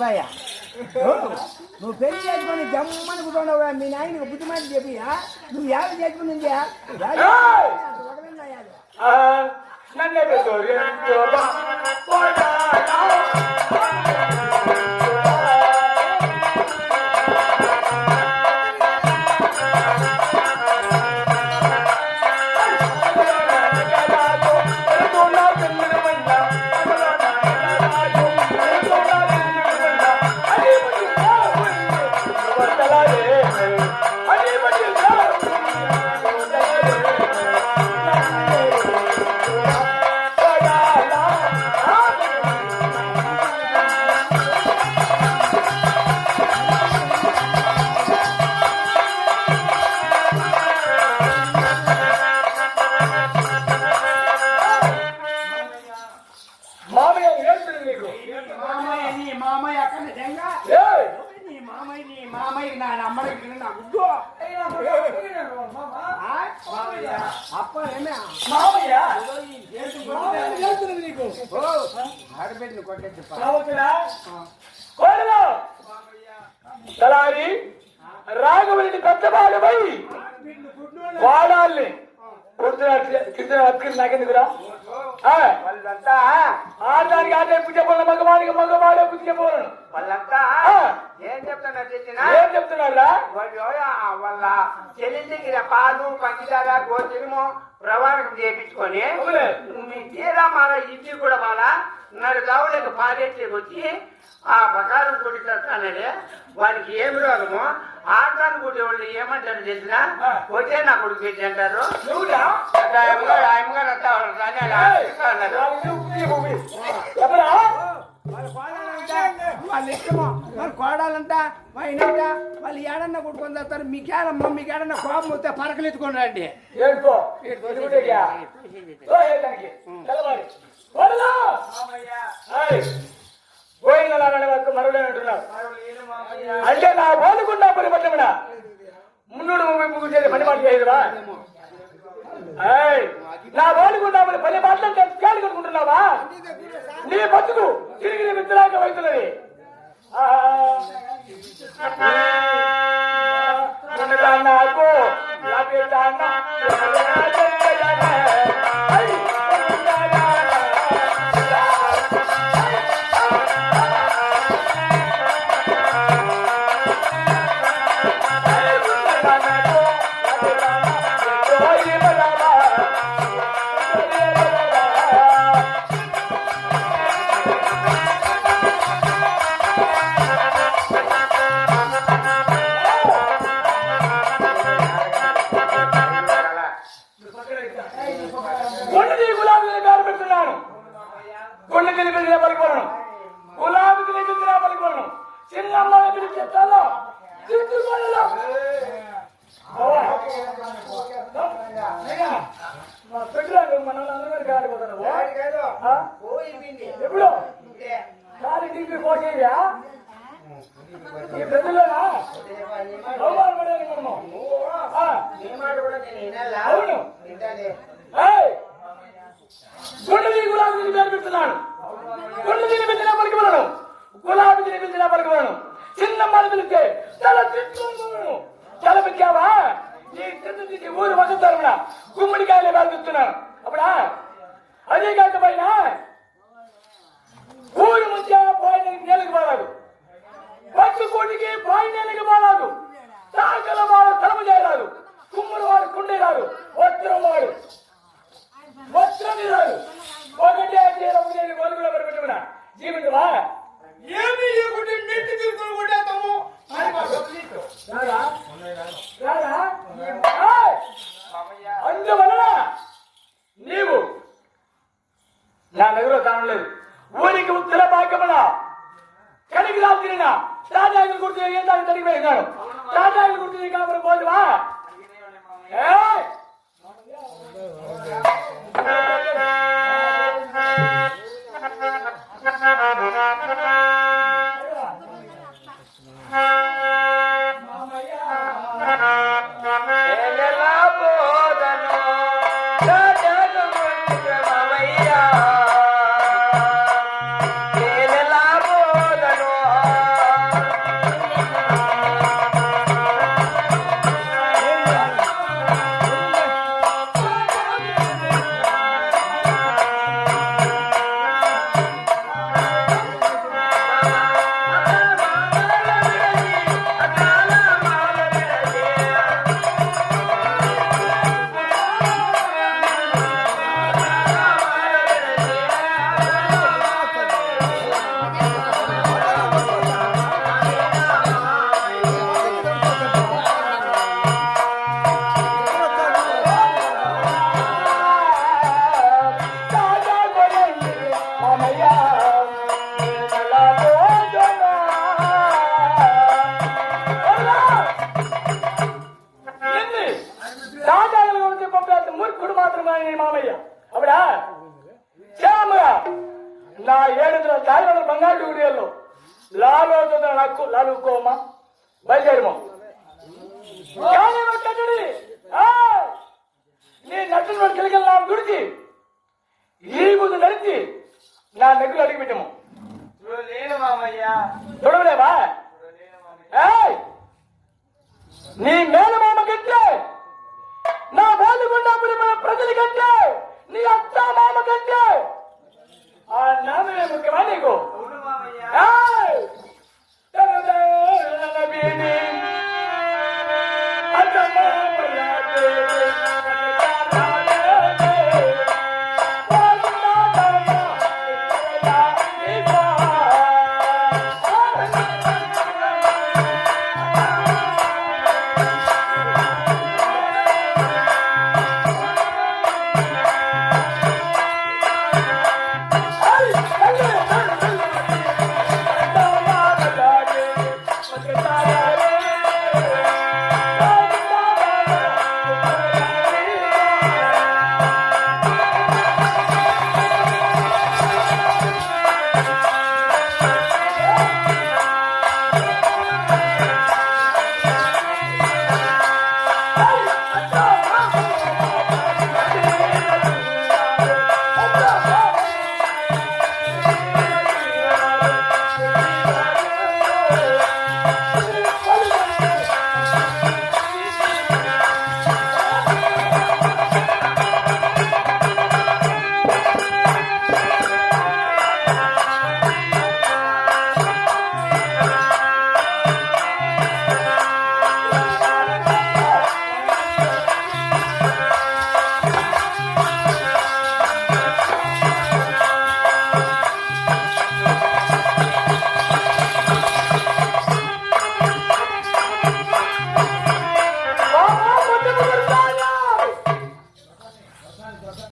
చెప్పాయా నువ్వు పెళ్లి చేసుకొని జమ్మని కూర్చోండవు మీ నాయనకు బుద్ధి మాట చెప్పి నువ్వు యాభై చేసుకునింది ఆ, నీకు ఆడబిడ్డను రావచ్చునా? కోడలు! తలారి రాఘవుని పెద్ద భాగమై వాడాల్ని నాకెందుకురా? వాళ్ళంతా? ఆడే పోలను మగవాడికి మగవాడే పోలను వాళ్ళంతా. ఏం ఏం వాళ్ళ చెల్లి దగ్గర పాలు పంచదార గోధుమో ప్రవాహం చేపించుకొని మీ తీరా మన ఇంటికి కూడా మన నన్ను కావలేక పాలెట్లోకి వచ్చి ఆ బకారం కొట్టిస్తానడే వానికి ఏమి రోగము ఆడదాన్ని కొట్టే వాళ్ళు ఏమంటారు తెలిసిన. వచ్చే నా కొడుకు పెట్టి అంటారు? ఆయమ్మగారు వాళ్ళ ఇష్టమో. వాళ్ళు కోడాలంట పైనంట వాళ్ళు ఏడన్నా కొట్టుకొని చేస్తారు మీకేడమ్మా మీకేడన్నా కోపం వస్తే పరకలు ఎత్తుకొని రండి. అంటే నా బోధకుండా పని పట్టమడా మున్నుడు ముప్పై ముగ్గురు పని మాట చేయదురా ఏయ్! నా బోధకుండా పని పని మాటలంటే తేలి కొట్టుకుంటున్నావా నీ బతుకు తిరిగి నీ విత్తనాక అవుతున్నది నాకు ఎప్పుడు కాలి టీపీ పోసేయా ఈ మనము అవును ఏయ్! గుండెని గులాబీ పేరు పెడుతున్నాను గుండె తిని పెంచినా గులాబీ తిని పెంచినా పలికివలను చిన్న మాట పిలిస్తే తల తిట్టుకోను నీ తిండి తిండి ఊరు వసంతరమున గుమ్మడికాయలు వేలుతున్నాను అప్పుడా? అదే కాక పైన ఊరు మధ్య పోయిన నేలకు పోరాదు పచ్చి కోటికి పోయి నేలకు పోరాదు తాకల వాడు తలము చేయరాదు కుమ్మరి వాడు కుండే రాదు. వస్త్రం వాడు. వస్త్రం రాదు. ఒకటే చీర ఒకటే గోలుగులో పెట్టుకున్నా. జీవితమా ఏమి లేకుంటే నెట్టి తీసుకొని కొట్టేస్తాము అని మా గొప్పలీటు. రారా రారా ఏయ్! అందువలన నీవు నా దగ్గర తాను లేదు ఊరికి ఉత్తర భాగమున కడిగి రాత్రిన తాజాకులు గుర్తు ఏం దాన్ని తడిగి వేసినాడు తాజాకులు గుర్తు కాపురం పోదువా ఏయ్! Bye. మామయ్య. అప్పుడా శ్యామగా నా ఏడు నాలుగు వందల బంగారు గుడియల్లో లాలు అవుతుంది నాకు లాలు కోమా. బయలుదేరమో. నీ నచ్చిన కలిగిన నా గుడిచి ఈ ముందు నడిచి నా నెగ్గులు అడిగి పెట్టము. చూడలేవా! నీ మేనమామ కంటే నా గుండాపురి మన ప్రజల కంటే నీ అత్త మామ కంటే. ఆ నామే ముఖ్యమా నీకు? అవును మామయ్య.